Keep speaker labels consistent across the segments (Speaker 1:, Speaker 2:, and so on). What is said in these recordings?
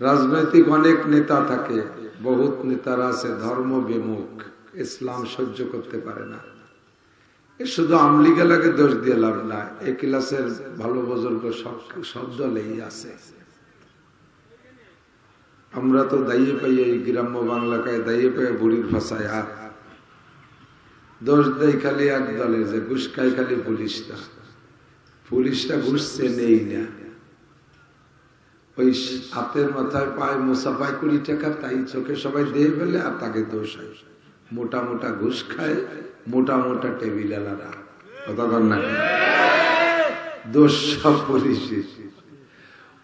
Speaker 1: রাজনৈতিক অনেক নেতা থাকে, বহুত নেতারা আছে ধর্ম বিমুখ, ইসলাম সহ্য করতে পারে না। শুধু আমলিগালাকে দোষ দিয়ে লাভ না এ ক্লাসের ভালো বুজুর্গ সব দলেই আছে। আমরা তো দাইয়ে পাই এই গ্রাম্য বাংলাকায় দাইয়ে পাই বুড়ির ভাষায় আর। দোষ দেয় খালি এক দলের যে ঘুষ খায় খালি পুলিশটা। পুলিশটা ঘুষছে নেই না। ওই হাতের মাথায় পায় মুসাফায় কুড়ি টাকা, তাই চোখে সবাই দিয়ে ফেলে আর তাকে দোষ হয়। মোটা মোটা ঘুষ খায়, মোটা মোটা টেবিল কথা বল না দোষ সব পুলিশের।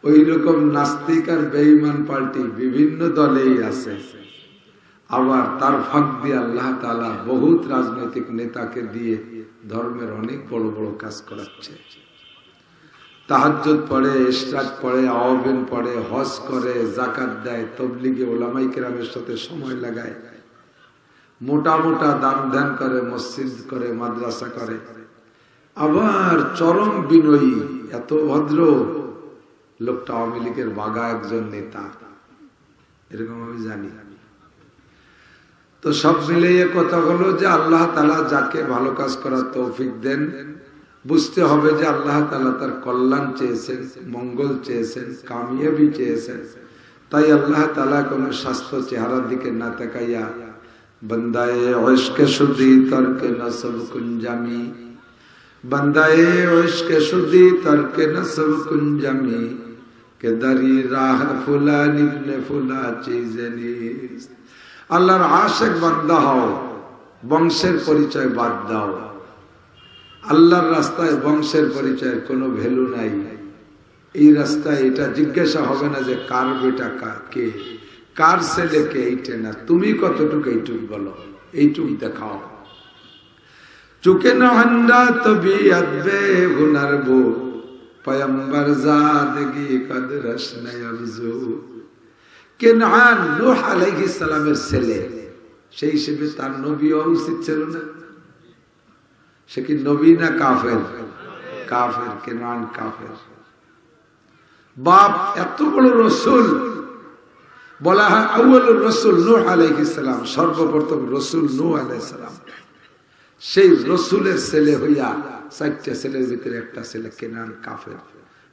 Speaker 1: ওই রকম নাস্তিক আর বেঈমান পার্টি বিভিন্ন দলেই আছে। আবার তার ফাঁক দিয়ে আল্লাহ তালা বহুত রাজনৈতিক নেতাকে দিয়ে ধর্মের অনেক বড় বড় কাজ করাচ্ছে। তাহাজ্জুদ পড়ে, ইশরাক পড়ে, আওয়াবিন পড়ে, হজ করে জাকাত দেয়, তবলিগে ওলামাই কেরামের সাথে সময় লাগায়। মোটা মোটা দান ধ্যান করে, মসজিদ করে, মাদ্রাসা করে। আবার চরম বিনয়ী, এত ভদ্র লোকটা আওয়ামী লীগের বাগা একজন নেতা। এরকম আমি জানি। তো সব মিলিয়ে কথা হলো যে আল্লাহ তালা যাকে ভালো কাজ করার তৌফিক দেন বুঝতে হবে যে আল্লাহ তালা তার কল্যাণ চেয়েছেন, মঙ্গল চেয়েছেন, কামিয়াবি চেয়েছেন। তাই আল্লাহ তালা কোন স্বাস্থ্য চেহারার দিকে না তাকাইয়া, বন্দায়ে ঐশকে তর্কে নসব কুঞ্জামি। বন্দায়ে ঐশকে তর্কে নসব কুঞ্জামি। কে রাহ ফুলা আল্লাহর আশেক বান্দা হও, বংশের পরিচয় বাদ দাও। আল্লাহর রাস্তায় বংশের পরিচয়ের কোনো ভ্যালু নাই। এই রাস্তায় এটা জিজ্ঞাসা হবে না যে কার বেটা কে কার ছেলে কে? এইটে না। তুমি কতটুকু এইটুক বলো। এইটুক দেখাও। চুকে নহন্ডা তবি আদবে হুনার বো। পয়ম্বর জাদগি কদ রসনায় আরজু কেনআন নূহ আলাইহিস সালামের ছেলে? সেই হিসেবে তার নবী উচিত ছিল না। সে কি নবী না কাফের? কাফের কেনআন কাফের। বাপ এত বড় রসুল, বলা হয় আউ্ল রসুল নূহ আলাইহিস সালাম, সর্বপ্রথম রসুল নূহ আলাইহিস সালাম। সেই রসুলের ছেলে হইয়া চারটা ছেলের ভিতরে একটা ছেলে কেনান কাফের।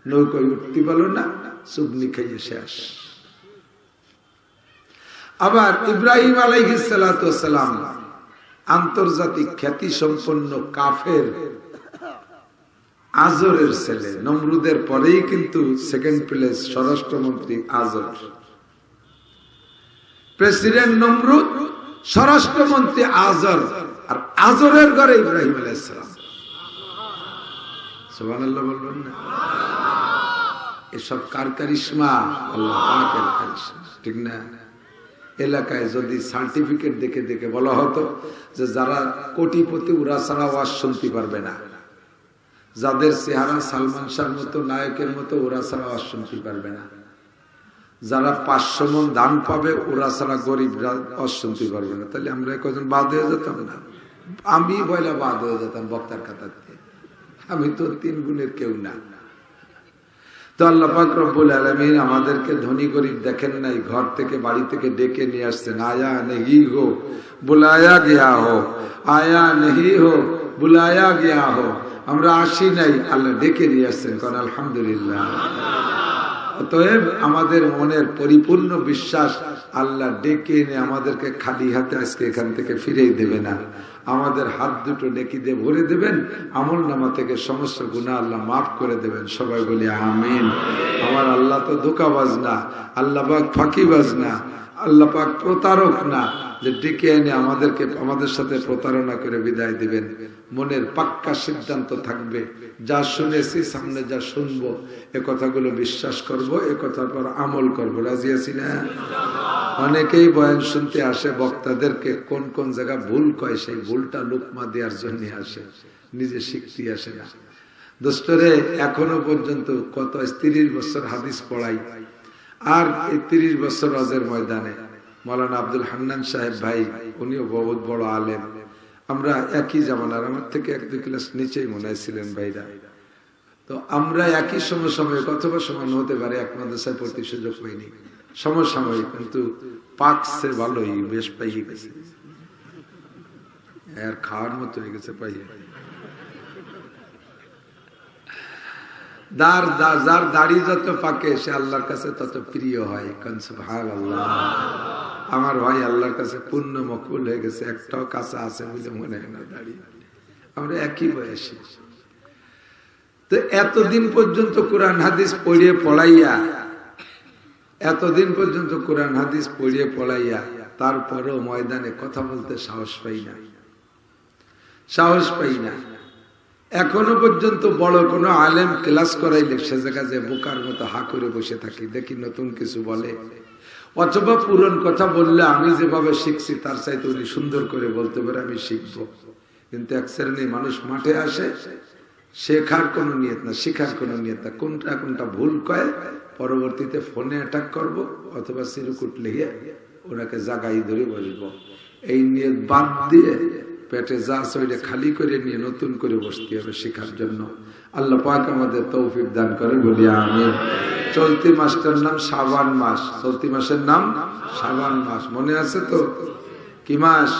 Speaker 1: নৌকায় উঠতে পারল না চুবনি খাইয়ে শেষ। আবার ইব্রাহিম আলাইহিসালাম আন্তর্জাতিক খ্যাতি সম্পন্ন কাফের আজরের ছেলে। নমরুদের পরেই কিন্তু সেকেন্ড প্লেস স্বরাষ্ট্রমন্ত্রী আজর। প্রেসিডেন্ট নমরুদ, স্বরাষ্ট্রমন্ত্রী আজর আর আজরের ঘরে ইব্রাহিম আলাইসালাম এসব কার কারিশমা? আল্লাহ ঠিক না? এলাকায় যদি সার্টিফিকেট দেখে দেখে বলা হতো যে যারা কোটিপতি, ওরা ছাড়া ওয়াজ শুনতে পারবে না। যাদের চেহারা সালমান শাহর মতো, নায়কের মতো, ওরা ছাড়া ওয়াজ শুনতে পারবে না। যারা পাঁচশো মন দান পাবে, ওরা ছাড়া গরিবরা ওয়াজ শুনতে পারবে না। তাহলে আমরা কজন বাদ হয়ে যেতাম না? আমি বয়লা বাদ হয়ে যেতাম বক্তার কাতারতে আমি তো তিন গুণের কেউ না। তো আল্লাপাক রব্বুল আলমিন আমাদেরকে ধনী গরিব দেখেন নাই, ঘর থেকে বাড়ি থেকে ডেকে নিয়ে আসছেন। আয়া নেহি হো, বুলায়া গিয়া হো, আয়া নেহি হো, বুলায়া গিয়া হো। আমরা আসি নাই, আল্লাহ ডেকে নিয়ে আসছেন। কারণ আলহামদুলিল্লাহ। অতএব আমাদের মনের পরিপূর্ণ বিশ্বাস আল্লাহ ডেকে এনে আমাদেরকে খালি হাতে আজকে এখান থেকে ফিরেই দেবে না। আমাদের হাত দুটো নেকি দিয়ে ভরে দেবেন, আমল নামা থেকে সমস্ত গুণা আল্লাহ মাফ করে দেবেন। সবাই বলি, আমিন। আমার আল্লাহ তো ধোকাবাজ না, আল্লাহ ফাঁকি ফাঁকিবাজ না। আল্লাহ পাক প্রতারক না, যে ডেকে এনে আমাদেরকে, আমাদের সাথে প্রতারণা করে বিদায় দিবেন। মনের পাক্কা সিদ্ধান্ত থাকবে। যা শুনেছি, সামনে যা শুনব, এ কথাগুলো বিশ্বাস করব, এ কথার পর আমল করব। রাজি আছি না? অনেকেই বয়ান শুনতে আসে, বক্তাদেরকে কোন কোন জায়গা ভুল কয়, সেই ভুলটা লুকমা দেওয়ার জন্য আসে। নিজে শিখতে আসে না। দোস্তরে এখনও পর্যন্ত কত তিরিশ বছর হাদিস পড়াই। আর এই তিরিশ বছর অজের ময়দানে। মৌলানা আব্দুল হান্নান সাহেব ভাই, উনিও বহুত বড় আলেম। আমরা একই জামানার, আমার থেকে এক দুই ক্লাস নিচেই মনে ছিলেন ভাইরা। তো তো আমরা একই সমসাময়িক অথবা সমান হতে পারে, এক মাদ্রাসায় পড়তে সুযোগ পাইনি। সমসাময়িক, কিন্তু পাকছে ভালোই, বেশ পাইয়ে গেছে। আর খাওয়ার মতো হয়ে গেছে, পাইয়ে। দার যার দাড়ি যত পাকে, সে আল্লাহর কাছে তত প্রিয় হয়। আল্লাহ আমার ভাই আল্লাহর কাছে পূর্ণ মকুল হয়ে গেছে। একটাও কাছে আছে বলে মনে হয় না দাড়ি। আমরা একই বয়সী। তো এতদিন পর্যন্ত কোরআন হাদিস পড়িয়ে পড়াইয়া এতদিন পর্যন্ত কোরআন হাদিস পড়িয়ে পড়াইয়া তারপরও ময়দানে কথা বলতে সাহস পাই না। সাহস পাই না। এখনও পর্যন্ত বড় কোনো আলেম ক্লাস করাইলে সে জায়গা যে বোকার মতো হা করে বসে থাকি। দেখি নতুন কিছু বলে। অথবা পুরন কথা বললে আমি যেভাবে শিখছি, তার চাইতে উনি সুন্দর করে বলতে পারে, আমি শিখব। কিন্তু এক শ্রেণির মানুষ মাঠে আসে, শেখার কোনো নিয়ত না, শিখার কোন নিয়ত না। কোনটা কোনটা ভুল কয়, পরবর্তীতে ফোনে অ্যাটাক করব, অথবা সিরুকুট লিখে ওনাকে জাগাই ধরে বলব এই নিয়ত বাদ দিয়ে পেটে যা সইটা খালি করে নিয়ে নতুন করে বসতে হবে শেখার জন্য। আল্লাহ পাক আমাদের তৌফিক দান করে, বলি আমি চলতি মাসটার নাম সাবান মাস। চলতি মাসের নাম সাবান মাস। মনে আছে তো? কি মাস?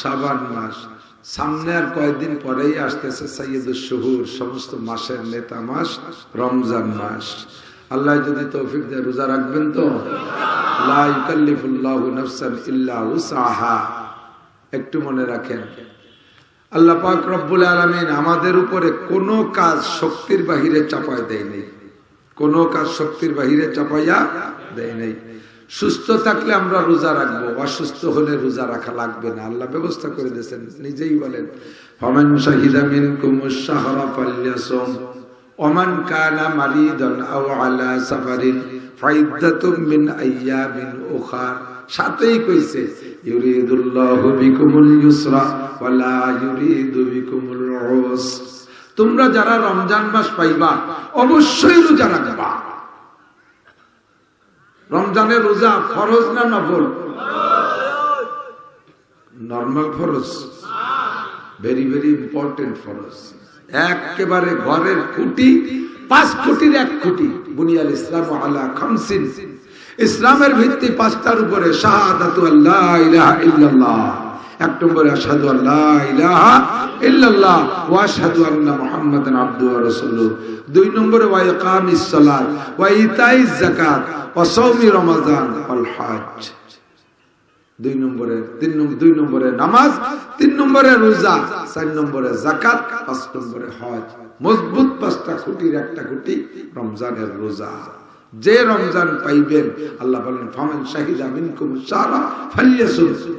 Speaker 1: সাবান মাস। সামনে আর কয়েকদিন পরেই আসতেছে সৈয়দুল শহুর, সমস্ত মাসের নেতা মাস, রমজান মাস। আল্লাহ যদি তৌফিক দেয়, রোজা রাখবেন তো? লা ইউকাল্লিফুল্লাহু নাফসান ইল্লা উসাহা একটু মনে রাখেন। আল্লাহ পাক রব্বুল আলমিন আমাদের উপরে কোনো কাজ শক্তির বাহিরে চাপায় দেয় নেই কোনো কাজ শক্তির বাহিরে চাপাইয়া দেয় নেই সুস্থ থাকলে আমরা রোজা রাখব, অসুস্থ হলে রোজা রাখা লাগবে না। আল্লাহ ব্যবস্থা করে দিয়েছেন, নিজেই বলেন, ফমান শাহিদা মিনকুম শাহরা ফাল্যাসুম, ওমান কানা মারিদান আও আলা সাফারিন ফাইদ্দাতুম মিন আইয়ামিন উখরা সাথেই কইছে ইউরিদুল্লাহু বিকুমুল ইউসরা ওয়ালা ইউরিদু বিকুমুল উসর তোমরা যারা রমজান মাস পাইবা, অবশ্যই রোজা রাখবা। রমজানের রোজা ফরজ না নফল? নর্মাল ফরজ। ভেরি ভেরি ইম্পর্টেন্ট ফরজ। একেবারে ঘরের খুঁটি, পাঁচ কোটির এক কোটি বুনিয়াল ইসলাম আলা খামসিন। ইসলামের ভিত্তি পাঁচটার উপরে আল্লাহ এক নম্বরে আশহাদু আল্লাহ দুই নম্বরে ওয়া ইকামিস দুই নম্বরে, তিন দুই নম্বরে নামাজ, তিন নম্বরে রোজা, চার নম্বরে জাকাত পাঁচ নম্বরে হজ মজবুত পাঁচটা খুঁটির একটা খুঁটি রমজানের রোজা। যে রমজান পাইবেন, আল্লাহ বলেন, ফামান শাহিদা মিনকুম সারা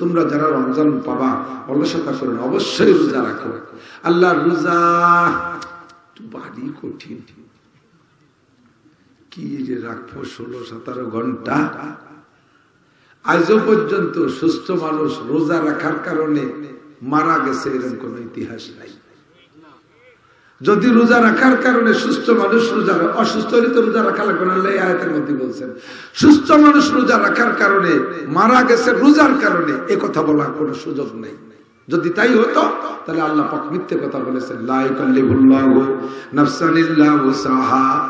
Speaker 1: তোমরা যারা রমজান পাবা অলসতা করেন, অবশ্যই রোজা রাখো। আল্লাহ রোজা বাড়ি কঠিন। কি যে রাখব, ষোলো, সতেরো ঘণ্টা? আজও পর্যন্ত সুস্থ মানুষ রোজা রাখার কারণে মারা গেছে, এরকম কোন ইতিহাস নাই। যদি রোজা রাখার কারণে সুস্থ মানুষ রোজা অসুস্থ হলে তো রোজা রাখা লাগবে না আয়াতের মধ্যে বলছেন। সুস্থ মানুষ রোজা রাখার কারণে, মারা গেছে রোজার কারণে, এ কথা বলার কোনো সুযোগ নেই। যদি তাই হতো, তাহলে আল্লাহ পাক মিথ্যে কথা বলেছেন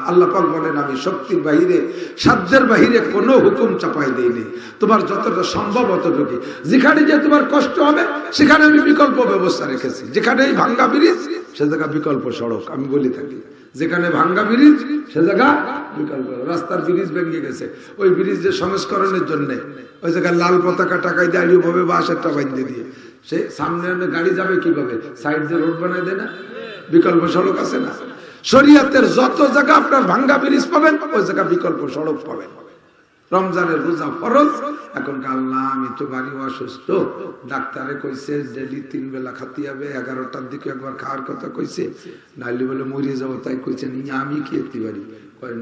Speaker 1: আল্লাহ পাক বলেন, আমি শক্তির বাহিরে, সাধ্যের বাহিরে কোনো হুকুম চাপাই দেইনি। তোমার যতটা সম্ভব অতটুকু। যেখানে যে তোমার কষ্ট হবে, সেখানে আমি বিকল্প ব্যবস্থা রেখেছি। যেখানে ভাঙ্গা ব্রিজ, সে জায়গা বিকল্প সড়ক, আমি বলি থাকি। যেখানে ভাঙ্গা ব্রিজ, সে জায়গা বিকল্প। রাস্তার ব্রিজ ভেঙে গেছে। ওই ব্রিজের সংস্করণের জন্য, ওই জায়গায় লাল পতাকা টাকায় দাঁড়িয়ে ভাবে বাস একটা বাঁধতে দিয়ে। সে সামনে গাড়ি যাবে কীভাবে? সাইড দিয়ে রোড বানাই দেয় না? বিকল্প সড়ক আছে না? শরিয়াতের যত জায়গা আপনার ভাঙ্গা ব্রিজ পাবেন, ওই জায়গা বিকল্প সড়ক পাবেন। রমজানের রোজা ফরজ। এখন আল্লাহ, আমি তো বাড়ি অসুস্থ। ডাক্তারে কইছে ডেলি তিন বেলা খাতি হবে, এগারোটার দিকে একবার খাওয়ার কথা কইছে। নাইলে বলে মরে যাব, তাই কইছে নিয়ে আমি এতে পারি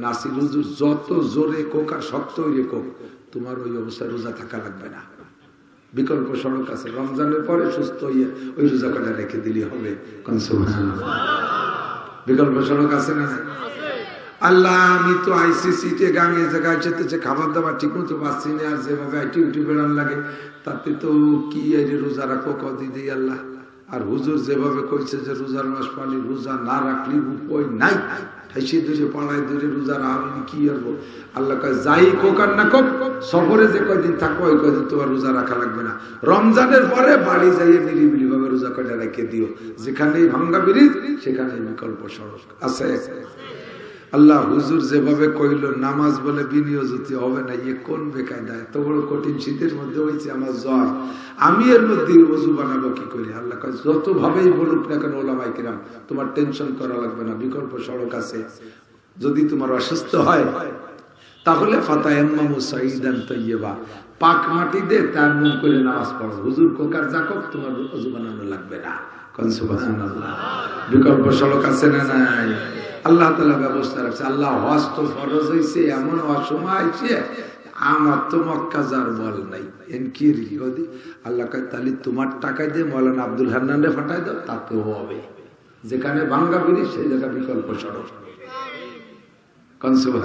Speaker 1: নাসির হুজুর, যত জোরে কোক আর শক্ত কোক, তোমার ওই অবস্থায় রোজা থাকা লাগবে না। বিকল্প সড়ক আছে। রমজানের পরে সুস্থ হইয়া ওই রোজা কাটা রেখে দিলে হবে। বিকল্প সড়ক আছে না আল্লাহ, আমি তো আইসিসি তে গাঙে জায়গায় যেতেছে খাবার দাবার ঠিক মতো পাচ্ছি না, আর যেভাবে আইটি উঠি বেড়ান লাগে, তাতে তো কি রোজা রাখো কদি দিই আল্লাহ? আর হুজুর যেভাবে কইছে যে রোজার মাস পালি রোজা না রাখলি উপায় নাই। ঠাইসে দূরে পাড়ায় দূরে রোজা রাখবেন কি করব আল্লাহ কয়, যাই কোক আর না কোক, সফরে যে কয়দিন থাকো ওই কয়দিন তোমার রোজা রাখা লাগবে না। রমজানের পরে বাড়ি যাইয়ে নিরিবিলি ভাবে রোজা কয়টা রেখে দিও। যেখানেই ভাঙ্গা ব্রিজ, সেখানেই বিকল্প সড়ক। আছে? আল্লাহ হুজুর যেভাবে কইল, নামাজ বলে বিনিয়োজিত হবে না ইয়ে কোন বেকায়দা এত বড় কঠিন শীতের মধ্যে হয়েছে আমার জ্বর। আমি এর মধ্যে ওজু বানাবো কি করি? আল্লাহ কয় যত ভাবেই বলুক না কেন ওলামাই কিরাম, তোমার টেনশন করা লাগবে না, বিকল্প সড়ক আছে। যদি তোমার অসুস্থ হয়, তাহলে ফাতা এম্মামু সাইদান তৈয়বা পাক মাটি দে তার মুখ করে নামাজ পড়ো। হুজুর কোকার জাকক, তোমার অজু বানানো লাগবে না। কোন সুবহানাল্লাহ। বিকল্প সড়ক আছে না নাই? আল্লাহ তালা ব্যবস্থা রাখছে। আল্লাহ হজ তো ফরজ হয়েছে এমন অসময় আইছে, আমার তো মক্কা যার বল নাই। কি আল্লাহ তাহলে তোমার টাকায় দিয়ে মৌলানা আব্দুল হান্নানে ফাটাই দাও, তাতেও হবে। যেখানে ভাঙ্গা বিড়ি সেই জায়গা বিকল্প সড়ক। কনসুবাহ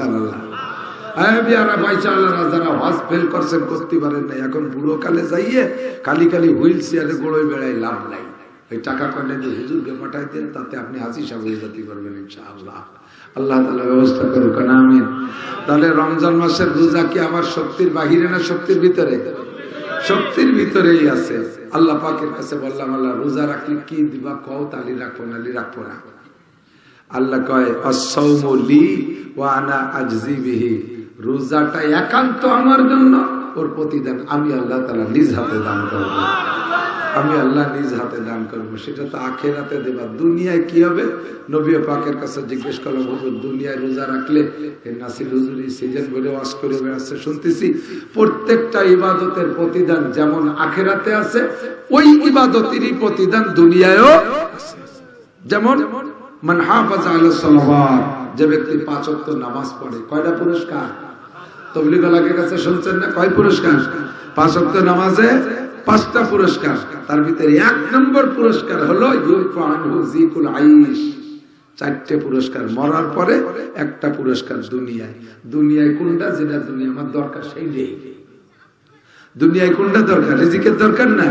Speaker 1: যারা হজ ফেল করছেন, করতে পারেন নাই। এখন বুড়ো কালে যাইয়ে কালি কালি হুইল চেয়ারে গোড়োয় বেড়াই লাভ নাই। ওই টাকা কয়টা দিয়ে হুজুরকে পাঠাই দেন, তাতে আপনি হাসি সাবুই যেতে পারবেন ইনশাআল্লাহ। আল্লাহ তালা ব্যবস্থা করুক, আমিন। তাহলে রমজান মাসের রোজা কি আমার শক্তির বাহিরে না শক্তির ভিতরে? শক্তির ভিতরেই আছে। আল্লাহ পাকের কাছে বললাম, আল্লাহ, রোজা রাখলে কি দিবা? কও, তালি রাখব না, লি রাখব না। আল্লাহ কয় অসৌমলি ও আনা আজজি বিহি। রোজাটা একান্ত আমার জন্য, ওর প্রতিদান আমি আল্লাহ তালা নিজ হাতে দান করব। আমি আল্লাহ নিজ হাতে দান করব, সেটা তো আখেরাতে দেবা। দুনিয়ায় কি হবে? নবী পাকের কাছে জিজ্ঞেস করলাম, হুজুর, দুনিয়ায় রোজা রাখলে নাসির হুজুরি সিজন বলে ওয়াশ করে বেড়াচ্ছে। শুনতেছি, প্রত্যেকটা ইবাদতের প্রতিদান যেমন আখেরাতে আছে, ওই ইবাদতেরই প্রতিদান দুনিয়ায়ও যেমন, মান হাফাজ আলা সালাওয়াত যে ব্যক্তি পাঁচ নামাজ পড়ে। কয়টা পুরস্কার? তবলিগালাকের কাছে শুনছেন না? কয় পুরস্কার? পাঁচ নামাজে পাঁচটা পুরস্কার। তার ভিতরে এক নম্বর পুরস্কার হলো জিকুল আইশ। চারটে পুরস্কার মরার পরে একটা পুরস্কার দুনিয়ায়। দুনিয়ায় কোনটা? যেটা দুনিয়া আমার দরকার, সেই নেই। দুনিয়ায় কোনটা দরকার? রিজিকের দরকার না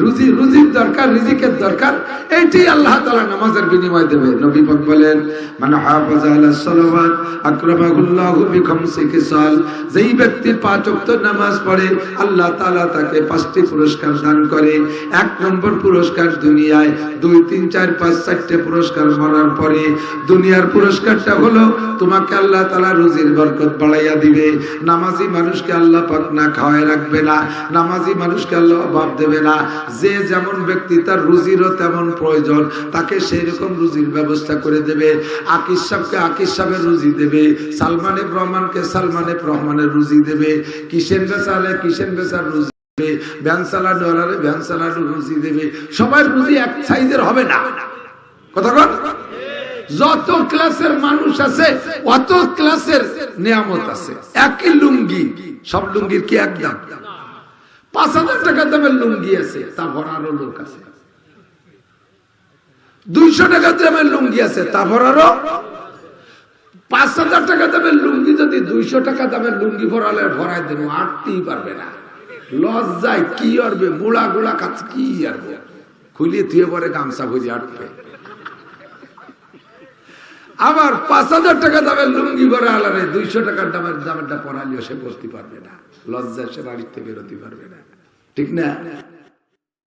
Speaker 1: রুজি, রুজির দরকার, রিজিকের দরকার এইটাই আল্লাহ তাআলা নামাজের বিনিময় দেবে। নবী পাক বলেন মানে হাফাজ আলা সালাওয়াত আকরামাহুল্লাহু বিখামসি কিসাল। যেই ব্যক্তি পাঁচ ওয়াক্ত নামাজ পড়ে, আল্লাহ তাআলা তাকে পাঁচটি পুরস্কার দান করে। এক নম্বর পুরস্কার দুনিয়ায়, দুই, তিন, চার, পাঁচ, চারটে পুরস্কার মরার পরে দুনিয়ার পুরস্কারটা হলো, তোমাকে আল্লাহ তাআলা রুজির বরকত বাড়াইয়া দিবে। নামাজি মানুষকে আল্লাহ পাক না খাওয়ায় রাখবে না, নামাজি মানুষকে আল্লাহ অভাব দেবে না। যে যেমন ব্যক্তি তার রুজিরও তেমন প্রয়োজন, তাকে সেই রকম রুজির ব্যবস্থা করে দেবে। আকিস সাহকে আকিস সাহেবের রুজি দেবে, সালমান এফ রহমানকে সালমান এফ রহমানের রুজি দেবে, কিষেন বেসালে কিষেন বেসার রুজি দেবে রুজি দেবে। রুজি এক সাইজের হবে না। কথা যত ক্লাসের মানুষ আছে, অত ক্লাসের নিয়ামত আছে। একই লুঙ্গি, সব লুঙ্গির কি একদম পাঁচ হাজার টাকা দামের লুঙ্গি আছে তা ভরারও লোক আছে। দুইশো টাকা দামের লুঙ্গি আছে তা ভরারও পাঁচ হাজার টাকা দামের লুঙ্গি, যদি দুইশো টাকা দামের লুঙ্গি ভরালে ভরাই দেন আটতেই পারবে না। লজ্জায় কি আরবে মুড়া গুড়া কাজ কি আরবে? খুলিয়ে থুয়ে পরে গামছা বুঝে আটবে আবার পাঁচ হাজার টাকা দামের লুঙ্গি ভরা আলারে, দুইশো টাকার দামের দামেরটা পড়ালিও সে বসতে পারবে না। লজ্জায় সে বাড়িতে বেরোতে পারবে না। ঠিক না?